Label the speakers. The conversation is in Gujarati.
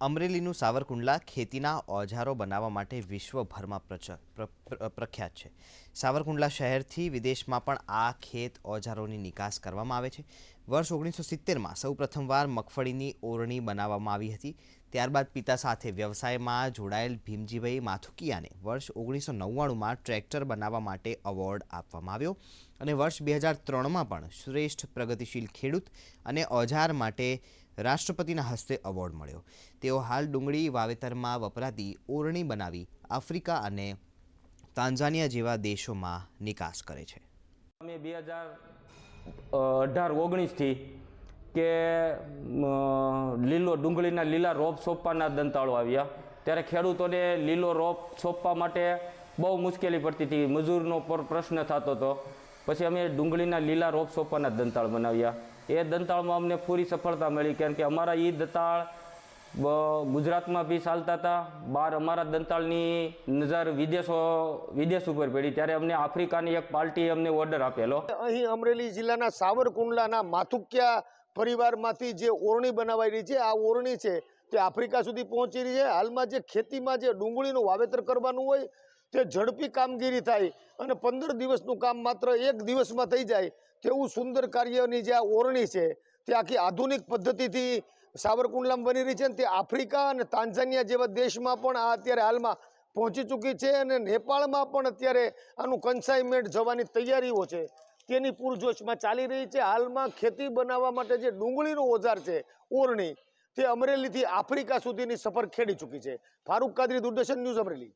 Speaker 1: અમરેલીનું સાવરકુંડલા ખેતીના ઓજારો બનાવવા માટે વિશ્વભરમાં પ્રખ્યાત છે. સાવરકુંડલા શહેરથી વિદેશમાં પણ આ ખેત ઓજારોની નિકાસ કરવામાં આવે છે. વર્ષ ઓગણીસો સિત્તેરમાં સૌ પ્રથમવાર મગફળીની ઓરણી બનાવવામાં આવી હતી. ત્યારબાદ પિતા સાથે વ્યવસાયમાં જોડાયેલ ભીમજીભાઈ માથુકિયાને વર્ષ ઓગણીસો નવ્વાણુંમાં ટ્રેક્ટર બનાવવા માટે એવોર્ડ આપવામાં આવ્યો અને વર્ષ બે હજાર ત્રણમાં પણ શ્રેષ્ઠ પ્રગતિશીલ ખેડૂત અને ઓજાર માટે રાષ્ટ્રપતિના હસ્તે એવોર્ડ મળ્યો. તેઓ હાલ ડુંગળી વાવેતરમાં વપરાતી ઓરણી બનાવી આફ્રિકા અને તાંઝાનિયા જેવા દેશોમાં નિકાસ કરે છે.
Speaker 2: અમે બે હજાર અઢાર ઓગણીસથી કે લીલો ડુંગળીના લીલા રોપ સોંપવાના દંતાળો આવ્યા. ત્યારે ખેડૂતોને લીલો રોપ સોંપવા માટે બહુ મુશ્કેલી પડતી હતી. મજૂરનો પર પ્રશ્ન થતો હતો. પછી અમે ડુંગળીના લીલા રોપ સોંપવાના દંતાળ બનાવ્યા. એ દંતાળમાં અમને પૂરી સફળતા મળી. કારણ કે અમારા એ દંતાળ ગુજરાતમાં બી ચાલતા હતા. બહાર અમારા દંતાળની નજર વિદેશો, વિદેશ ઉપર પડી. ત્યારે અમને આફ્રિકાની એક પાર્ટીએ અમને ઓર્ડર આપેલો.
Speaker 3: અહીં અમરેલી જિલ્લાના સાવરકુંડલાના માથુકિયા પરિવારમાંથી જે ઓરણી બનાવાઈ રહી છે, આ ઓરણી છે તે આફ્રિકા સુધી પહોંચી રહી છે. હાલમાં જે ખેતીમાં જે ડુંગળીનું વાવેતર કરવાનું હોય તે ઝડપી કામગીરી થાય અને પંદર દિવસનું કામ માત્ર એક દિવસમાં થઈ જાય તેવું સુંદર કાર્યની જે આ ઓરણી છે, તે આખી આધુનિક પદ્ધતિથી સાવરકુંડલામાં બની રહી છે તે આફ્રિકા અને તાંઝાનિયા જેવા દેશમાં પણ આ અત્યારે હાલમાં પહોંચી ચૂકી છે અને નેપાળમાં પણ અત્યારે આનું કન્સાઇનમેન્ટ જવાની તૈયારીઓ છે. તેની પૂરજોશમાં ચાલી રહી છે. હાલમાં ખેતી બનાવવા માટે જે ડુંગળીનો ઓજાર છે, ઓરણી, તે અમરેલીથી આફ્રિકા સુધીની સફર ખેડી ચૂકી છે. ફારૂક કાદરી, દૂરદર્શન ન્યૂઝ અમરેલી.